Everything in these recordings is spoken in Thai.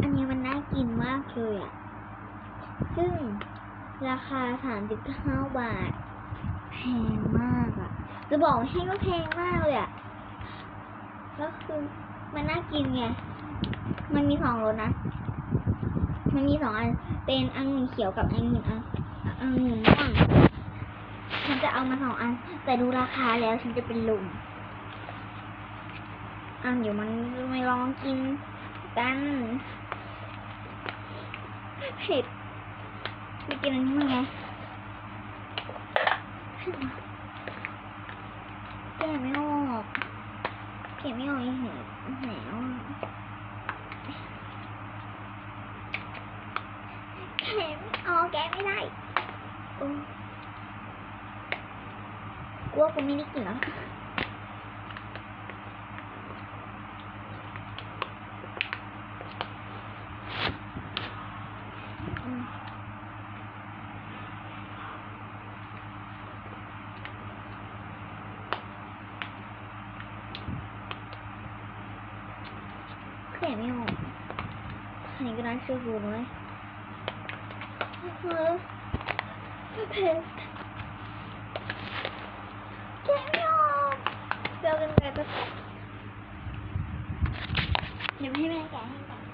อันนี้มันน่ากินมากเลยอะ ซึ่งราคาสามสิบห้าบาท แพงมากอะ จะบอกให้ว่าแพงมากเลยอะแล้วคือมันน่ากินไง มันมีสองรสนะ มันมีสองอัน เป็นองุ่นเขียวกับองุ่นอะองุ่นม่วงฉันจะเอามาสองอัน แต่ดูราคาแล้วฉันจะเป็นลุมอะเดี๋ยวมันไม่ลองกิน กันเผ็ดไปกินอันนี้มาไงแกะไม่ออกแกะไม่ออกอีกแล้วอะแกะไม่ออกแกไม่ได้กลัวกูไม่ได้กินแล้วอืม แกะไม่ออกอันนี้ก็น่าเชื่อถือเลยเออเผ็ดแกะไม่ออกเจอกันไกลแป๊บเดี๋ยวให้แม่แกะให้ก่อน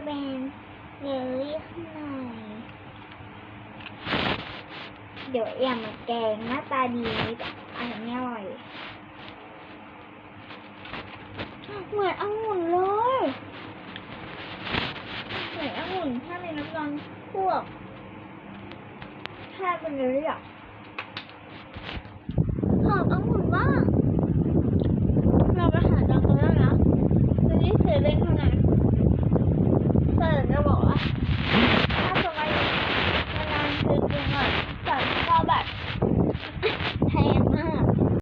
จะเป็นเนลลี่ข้างในเดี๋ยวแอมมาแกงหน้าตาดีแต่อันนี้อร่อยเหมือนองุ่นเลยเหมือนองุ่นถ้าในน้ำร้อนพวกแค่เป็นเนลลี่อะหอมองุ่นมากเราไปหาจังกันแล้วนะจะได้เสร็จเป็นขนาด Hình dung.